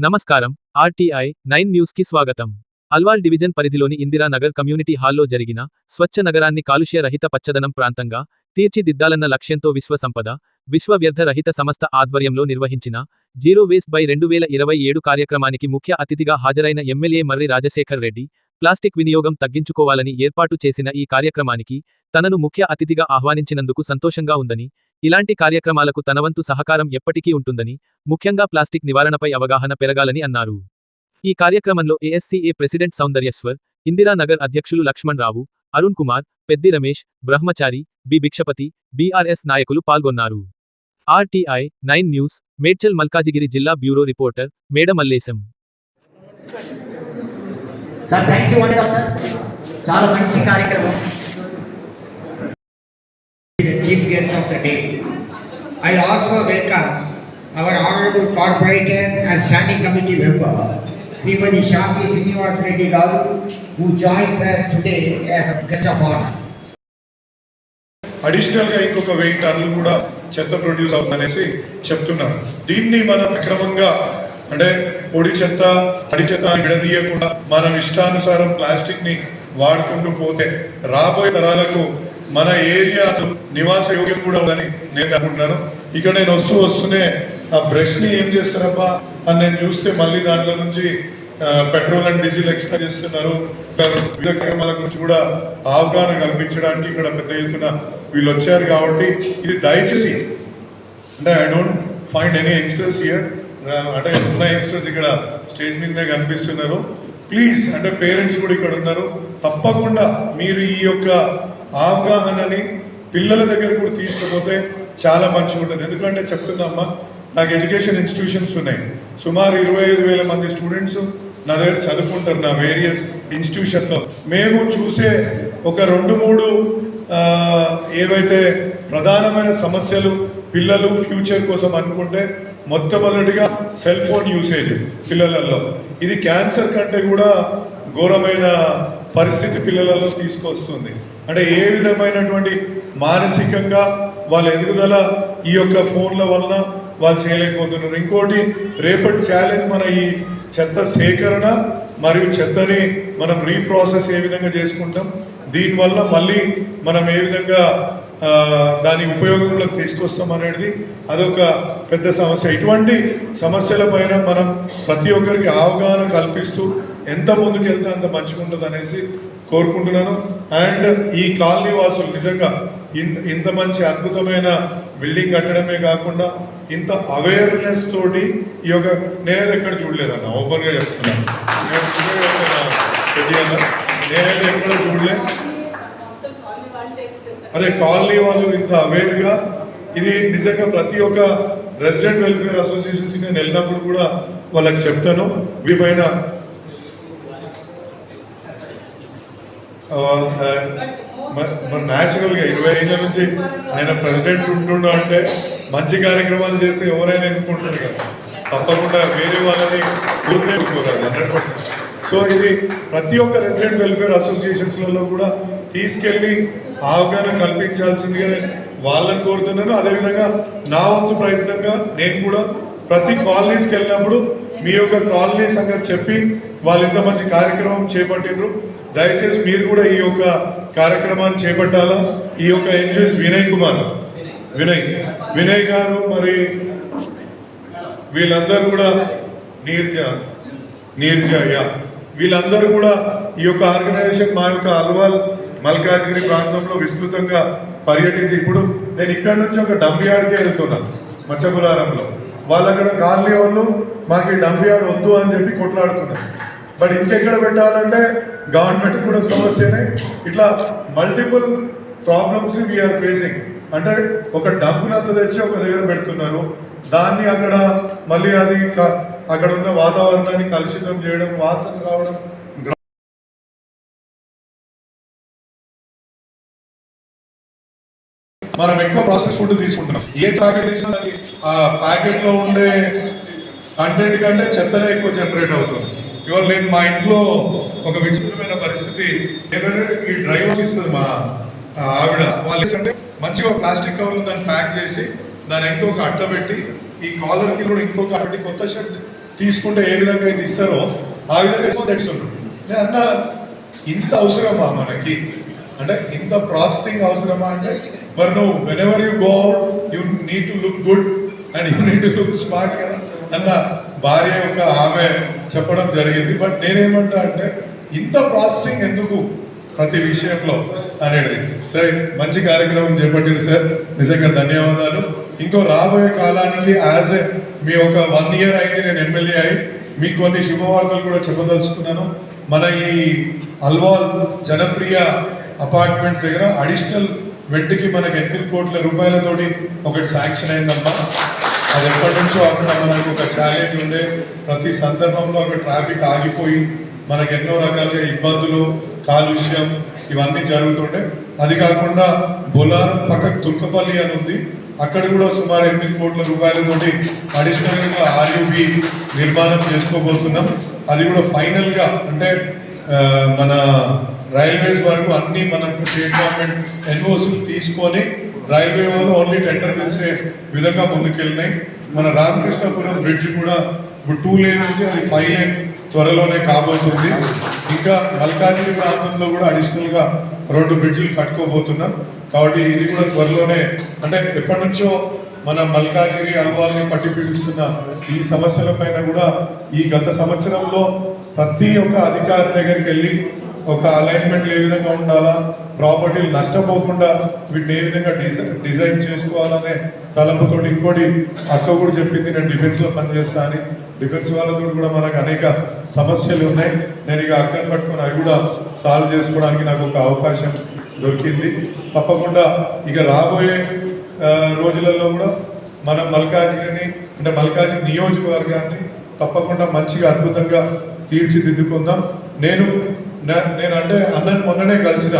నమస్కారం. RTI nine న్యూస్కి స్వాగతం. అల్వాల్ డివిజన్ పరిధిలోని ఇందిరానగర్ కమ్యూనిటీ హాల్లో జరిగిన స్వచ్ఛ నగరాన్ని కాలుష్య రహిత పచ్చదనం ప్రాంతంగా తీర్చిదిద్దాలన్న లక్ష్యంతో విశ్వసంపద విశ్వ వ్యర్థ రహిత సంస్థ ఆధ్వర్యంలో నిర్వహించిన జీరో వేస్ట్ బై రెండు వేల ఇరవై ఏడు కార్యక్రమానికి ముఖ్య అతిథిగా హాజరైన ఎమ్మెల్యే మర్రి రాజశేఖర్ రెడ్డి ప్లాస్టిక్ వినియోగం తగ్గించుకోవాలని ఏర్పాటు చేసిన ఈ కార్యక్రమానికి తనను ముఖ్య అతిథిగా ఆహ్వానించినందుకు సంతోషంగా ఉందని ఇలాంటి కార్యక్రమాలకు తనవంతు సహకారం ఎప్పటికీ ఉంటుందని ముఖ్యంగా ప్లాస్టిక్ నివారణపై అవగాహన పెరగాలని అన్నారు. ఈ కార్యక్రమంలో ఏఎస్సీఏ ప్రెసిడెంట్ సౌందర్యేశ్వర్ ఇందిరానగర్ అధ్యక్షులు లక్ష్మణ్ రావు అరుణ్ కుమార్ పెద్ది రమేష్ బ్రహ్మచారి బి భిక్షపతి బీఆర్ఎస్ నాయకులు పాల్గొన్నారు. RTI nine news Medchal Malkajgiri జిల్లా బ్యూరో రిపోర్టర్ మేడ మల్లేశం. సార్ థ్యాంక్ యూ చాలా మంచి కార్యక్రమం. Guest of the day. I also welcome our honorable corporators and standing committee member, Srimati Shanti Srinivas Reddy Garu, who joins us today as a guest of honor. అడిషనల్గా ఇంకొక వెయ్యి టన్నులు కూడా చెత్త produce అవుతుందనేసి చెప్తున్నారు దీన్ని మనం అక్రమంగా అంటే పొడి చెత్త తడి చెత్త విడదీయకుండా మనం ఇష్టానుసారం ప్లాస్టిక్ని వాడుకుంటూ పోతే రాబోయే తరాలకు మన ఏరియా నివాస యోగ్యం కూడా ఉందని నేను అనుకుంటున్నాను. ఇక్కడ నేను వస్తూ వస్తూనే ఆ బ్రష్ని ఏం చేస్తారబ్బా అని నేను చూస్తే మళ్ళీ దాంట్లో నుంచి పెట్రోల్ అండ్ డీజిల్ ఎక్స్పెక్ట్ చేస్తున్నారు. వివిధ కార్యక్రమాల గురించి కూడా అవగాహన కల్పించడానికి ఇక్కడ పెద్ద ఎత్తున వీళ్ళు వచ్చారు కాబట్టి ఇది దయచేసి అంటే I don't find any youngsters year అంటే ఉన్న యంగ్స్టర్స్ ఇక్కడ స్టేజ్ మీదే కనిపిస్తున్నారు. ప్లీజ్ అంటే పేరెంట్స్ కూడా ఇక్కడ ఉన్నారు. తప్పకుండా మీరు ఈ యొక్క అవగాహనని పిల్లల దగ్గర కూడా తీసుకుపోతే చాలా మంచిగా ఉంటుంది. ఎందుకంటే చెప్తున్నామ్మా నాకు ఎడ్యుకేషన్ ఇన్స్టిట్యూషన్స్ ఉన్నాయి. సుమారు ఇరవై ఐదు వేల మంది స్టూడెంట్స్ నా దగ్గర చదువుకుంటారు నా వేరియస్ ఇన్స్టిట్యూషన్స్లో మేము చూసే ఒక రెండు మూడు ఏవైతే ప్రధానమైన సమస్యలు పిల్లలు ఫ్యూచర్ కోసం అనుకుంటే మొట్టమొదటిగా సెల్ ఫోన్ యూసేజ్ పిల్లలలో. ఇది క్యాన్సర్ కంటే కూడా ఘోరమైన పరిస్థితి పిల్లలలో తీసుకొస్తుంది. అంటే ఏ విధమైనటువంటి మానసికంగా వాళ్ళ ఎదుగుదల ఈ యొక్క ఫోన్ల వలన వాళ్ళు చేయలేకపోతున్నారు. ఇంకోటి రేపటి ఛాలెంజ్ మన ఈ చెత్త సేకరణ మరియు చెత్తని మనం రీప్రాసెస్ ఏ విధంగా చేసుకుంటాం దీనివల్ల మళ్ళీ మనం ఏ విధంగా దాని ఉపయోగంలోకి తీసుకొస్తాం అనేది అదొక పెద్ద సమస్య. ఇటువంటి సమస్యల పైన మనం ప్రతి ఒక్కరికి అవగాహన కల్పిస్తూ ఎంత ముందుకు వెళ్తే అంత మంచిగా ఉంటుంది అనేసి కోరుకుంటున్నాను. అండ్ ఈ కాలనీ వాసులు నిజంగా ఇంత ఇంత మంచి అద్భుతమైన బిల్డింగ్ కట్టడమే కాకుండా ఇంత అవేర్నెస్ తోటి ఈ యొక్క నేనైతే ఎక్కడ చూడలేదన్న ఓపెన్గా చెప్తున్నాను నేను నేనైతే ఎక్కడ చూడలేదు అదే కాలనీ వాళ్ళు ఇంత అవేర్గా ఇది నిజంగా ప్రతి ఒక్క రెసిడెంట్ వెల్ఫేర్ అసోసియేషన్స్ నేను వెళ్ళినప్పుడు కూడా వాళ్ళకి చెప్తాను. వీపైన మరి న్యాచురల్గా ఇరవై ఏళ్ళ నుంచి ఆయన ప్రెసిడెంట్ ఉంటుండో అంటే మంచి కార్యక్రమాలు చేసి ఎవరైనా ఎన్నుకుంటారు కదా. తప్పకుండా వేరే వాళ్ళని ఊరిపోతారు హండ్రెడ్ పర్సెంట్. సో ఇది ప్రతి ఒక్క రెసిడెంట్ వెల్ఫేర్ అసోసియేషన్స్లలో కూడా తీసుకెళ్ళి అవగాహన కల్పించాల్సిందిగా వాళ్ళని కోరుతున్నాను. అదేవిధంగా నా వంతు ప్రయత్నంగా నేను కూడా ప్రతి కాలనీస్కి వెళ్ళినప్పుడు మీ యొక్క కాలనీ సంగతి చెప్పి వాళ్ళు ఇంత మంచి కార్యక్రమం చేపట్టిండ్రు. దయచేసి మీరు కూడా ఈ యొక్క కార్యక్రమాన్ని చేపట్టాలా? ఈ యొక్క ఎన్జిఎస్ వినయ్ కుమార్. వినయ్. వినయ్ గారు మరి వీళ్ళందరూ కూడా నీర్జ నీర్జ యా. వీళ్ళందరూ కూడా ఈ యొక్క ఆర్గనైజేషన్ మా యొక్క అల్వాల్ మల్కాజ్గిరి ప్రాంతంలో విస్తృతంగా పర్యటించి ఇప్పుడు నేను ఇక్కడ నుంచి ఒక డంపియార్డ్కి వెళ్తున్నాను మత్స్యపురారంలో. వాళ్ళు అక్కడ కాలనీ వాళ్ళు మాకు ఈ డంపియార్డ్ వద్దు అని చెప్పి కొట్లాడుతున్నారు. బట్ ఇంకెక్కడ పెట్టాలంటే గవర్నమెంట్ కూడా సమస్యనే. ఇట్లా మల్టిపుల్ ప్రాబ్లమ్స్ వీఆర్ ఫేసింగ్ అంటే ఒక డబ్బునంత తెచ్చి ఒక దగ్గర పెడుతున్నారు. దాన్ని అక్కడ మళ్ళీ అది అక్కడ ఉన్న వాతావరణాన్ని కలుషితం చేయడం వాసన రావడం మనం ఎక్కువ ప్రాసెస్ ఫుడ్ తీసుకుంటున్నాం. ఏ ప్యాకెట్ తీసినా ఆ ప్యాకెట్లో ఉండే కంటెంట్ కంటే చెత్తనే ఎక్కువ జనరేట్ అవుతుంది. ఇవాళ నేను మా ఇంట్లో ఒక విచిత్రమైన పరిస్థితి. ఏమైనా ఈ డ్రైవర్ ఇస్తుంది మా ఆవిడ. వాళ్ళు ఏంటంటే మంచిగా ప్లాస్టిక్ కవర్లో దాన్ని ప్యాక్ చేసి దాని ఇంకొక అట్ట పెట్టి ఈ కాలర్కి కూడా ఇంకొక అట్టి కొత్త షర్ట్ తీసుకుంటే ఏ విధంగా అయితే ఇస్తారో ఆ విధంగా ఎక్కువ నేను అన్న ఇంత అవసరమా మనకి? అంటే ఇంత ప్రాసెసింగ్ అవసరమా అంటే మరి నువ్వు whenever you go out you need to look good and you need to look smart కదా అన్న. భార్య యొక్క ఆమె చెప్పడం జరిగింది. బట్ నేనేమంటా అంటే ఇంత ప్రాసెసింగ్ ఎందుకు ప్రతి విషయంలో అనేది. సరే మంచి కార్యక్రమం చేపట్టింది సార్. నిజంగా ధన్యవాదాలు. ఇంకో రాబోయే కాలానికి యాజ్ ఏ మీ ఒక వన్ ఇయర్ అయింది నేను ఎమ్మెల్యే అయి మీకు కొన్ని శుభవార్తలు కూడా చెప్పదలుచుకున్నాను. మన ఈ అల్వాల్ జనప్రియ అపార్ట్మెంట్స్ దగ్గర అడిషనల్ వెంటికి మనకి ఎనిమిది కోట్ల రూపాయలతోటి ఒకటి శాంక్షన్ అయిందమ్మా. అది ఎప్పటి నుంచో అక్కడ మనకు ఒక ఛాలెంజ్ ఉండే. ప్రతి సందర్భంలో అక్కడ ట్రాఫిక్ ఆగిపోయి మనకు ఎన్నో రకాలుగా ఇబ్బందులు కాలుష్యం ఇవన్నీ జరుగుతుండే. అది కాకుండా బొలారం పక్కకు తుర్కపల్లి అని ఉంది. అక్కడ కూడా సుమారు ఎనిమిది కోట్ల రూపాయలతోటి అడిషనల్గా ఆర్యుబి నిర్మాణం చేసుకోబోతున్నాం. అది కూడా ఫైనల్గా అంటే మన రైల్వేస్ వరకు అన్ని మనకు స్టేట్ గవర్నమెంట్ ఎన్ఓసీలు తీసుకొని రైల్వే వాళ్ళు ఓన్లీ టెండర్ పిలిచే విధంగా ముందుకెళ్ళినాయి. మన రామకృష్ణపురం బ్రిడ్జ్ కూడా ఇప్పుడు టూ లేన్ ఉంది అది ఫైవ్ లేన్ త్వరలోనే కాబోతుంది. ఇంకా మల్కాజిగిరి ప్రాంతంలో కూడా అడిషనల్గా రెండు బ్రిడ్జిలు కట్టుకోబోతున్నాం. కాబట్టి ఇది కూడా త్వరలోనే అంటే ఎప్పటి నుంచో మన మల్కాజ్గిరి అల్వాల్ని పట్టి పీడిస్తున్న ఈ సమస్యల పైన కూడా ఈ గత సంవత్సరంలో ప్రతి ఒక్క అధికారి దగ్గరికి వెళ్ళి ఒక అలైన్మెంట్ ఏ విధంగా ఉండాలా? ప్రాపర్టీలు నష్టపోకుండా వీటిని ఏ విధంగా డిజైన్ డిజైన్ చేసుకోవాలనే తలంపుతో ఇంకోటి అక్క కూడా చెప్పింది నేను డిఫెన్స్లో పనిచేస్తా అని. డిఫెన్స్ వాళ్ళతో కూడా మనకు అనేక సమస్యలు ఉన్నాయి. నేను ఇక అక్కను పట్టుకుని అవి కూడా సాల్వ్ చేసుకోవడానికి నాకు ఒక అవకాశం దొరికింది. తప్పకుండా ఇక రాబోయే రోజులలో కూడా మనం మల్కాజిని అంటే మల్కాజిగిరి నియోజకవర్గాన్ని తప్పకుండా మంచిగా అద్భుతంగా తీర్చిదిద్దుకుందాం. నేను నేను అంటే అన్నని మొన్ననే కలిసిన.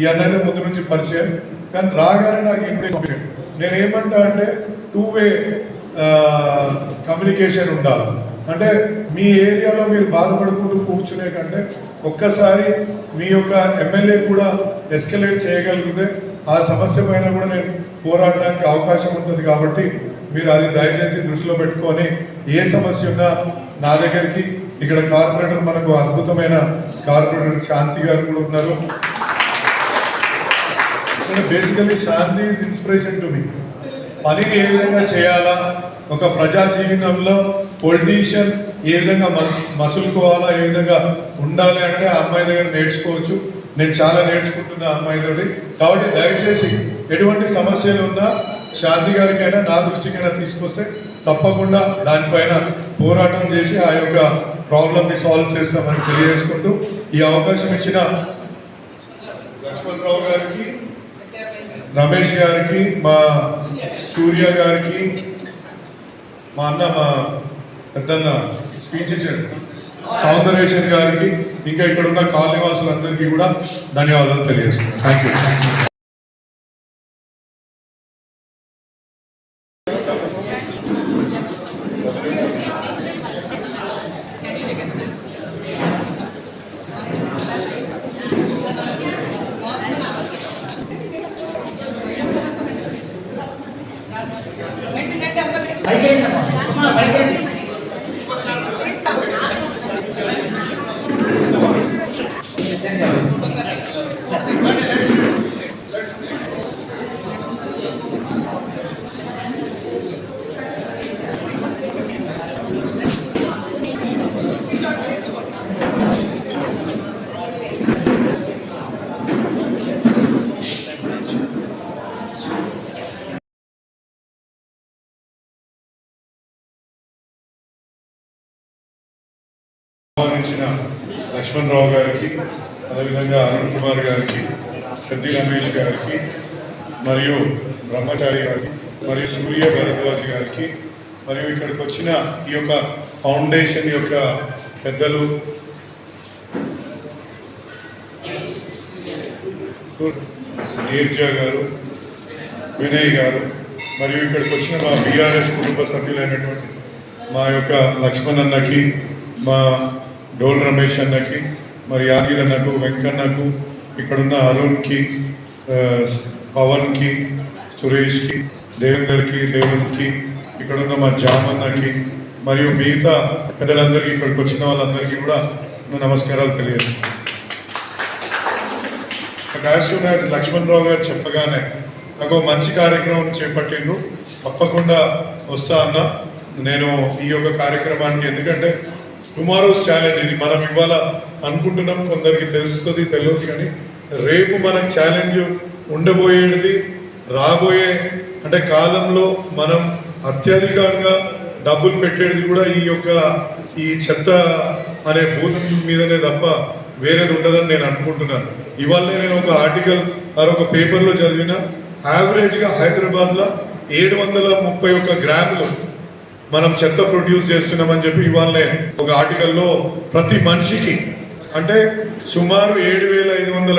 ఈ అన్నయ్య ముందు నుంచి పరిచయం. కానీ రాగానే నాకు ఇంప్రెషన్ నేను ఏమంటా అంటే టూ వే కమ్యూనికేషన్ ఉండాలి. అంటే మీ ఏరియాలో మీరు బాధపడుకుంటూ కూర్చునే కంటే ఒక్కసారి మీ యొక్క ఎమ్మెల్యే కూడా ఎస్కలేట్ చేయగలిగితే ఆ సమస్య పైన కూడా నేను పోరాడడానికి అవకాశం ఉంటుంది కాబట్టి మీరు అది దయచేసి దృష్టిలో పెట్టుకొని ఏ సమస్య ఉన్నా నా దగ్గరికి ఇక్కడ కార్పొరేటర్ మనకు అద్భుతమైన కార్పొరేటర్ శాంతి గారు కూడా ఉన్నారు. Basically Shanti is inspiration to me పనిని ఏ విధంగా చేయాలా? ఒక ప్రజా జీవితంలో పొలిటీషియన్ ఏ విధంగా మసు మసులుకోవాలా? ఏ విధంగా ఉండాలి అంటే ఆ అమ్మాయి దగ్గర నేర్చుకోవచ్చు. నేను చాలా నేర్చుకుంటున్నా అమ్మాయి అమ్మాయితోటి కాబట్టి దయచేసి ఎటువంటి సమస్యలు ఉన్నా శాంతి గారికైనా నా దృష్టికైనా తీసుకొస్తే తప్పకుండా దానిపైన పోరాటం చేసి ఆ యొక్క ప్రాబ్లమ్ని సాల్వ్ చేస్తామని తెలియజేసుకుంటూ ఈ అవకాశం ఇచ్చిన లక్ష్మణరావు గారికి రమేష్ గారికి మా సూర్య గారికి మా అన్న మా పెద్దన్న స్పీచ్ ఇచ్చారు. సౌందర్యేశ్వర్ గారికి ఇంకా ఇక్కడ ఉన్న కాలనీవాసులందరికీ కూడా ధన్యవాదాలు తెలియజేస్తున్నాను థ్యాంక్ యూ ఆహ్వానించిన లక్ష్మణరావు గారికి అదేవిధంగా అరుణ్ కుమార్ గారికి పెద్ది రమేష్ గారికి మరియు బ్రహ్మచారి గారికి మరియు సూర్య భరద్వాజ్ గారికి మరియు ఇక్కడికి వచ్చిన ఈ యొక్క ఫౌండేషన్ యొక్క పెద్దలు నీర్జా గారు వినయ్ గారు మరియు ఇక్కడికి వచ్చిన మా బీఆర్ఎస్ కుటుంబ సభ్యులైనటువంటి మా యొక్క లక్ష్మణ్ అన్నకి మా డోల్ రమేష్ అన్నకి మరి యాదగిరి అన్నకు వెంకన్నకు ఇక్కడున్న అరుణ్కి పవన్కి సురేష్కి దేవేందర్కి రేవంత్కి ఇక్కడున్న మా జామన్నకి మరియు మిగతా పెద్దలందరికీ ఇక్కడికి వచ్చిన వాళ్ళందరికీ కూడా నమస్కారాలు తెలియజేస్తున్నాను. యాజ్ సూన్ యాజ్ గారు చెప్పగానే నాకు మంచి కార్యక్రమం చేపట్టిండు తప్పకుండా వస్తా అన్న. నేను ఈ యొక్క కార్యక్రమానికి ఎందుకంటే టుమారోస్ ఛాలెంజ్ ఇది. మనం ఇవాళ అనుకుంటున్నాం కొందరికి తెలుస్తుంది తెలియదు కానీ రేపు మనకు ఛాలెంజ్ ఉండబోయేది రాబోయే అంటే కాలంలో మనం అత్యధికంగా డబ్బులు పెట్టేది కూడా ఈ యొక్క ఈ చెత్త అనే భూతం మీదనే తప్ప వేరేది ఉండదని నేను అనుకుంటున్నాను. ఇవాళ నేను ఒక ఆర్టికల్ ఒక పేపర్లో చదివిన యావరేజ్గా హైదరాబాద్లో ఏడు వందల ముప్పై ఒక్క గ్రాములు మనం చెత్త ప్రొడ్యూస్ చేస్తున్నామని చెప్పి ఇవాళనే ఒక ఆర్టికల్లో ప్రతి మనిషికి అంటే సుమారు ఏడు వేల ఐదు వందల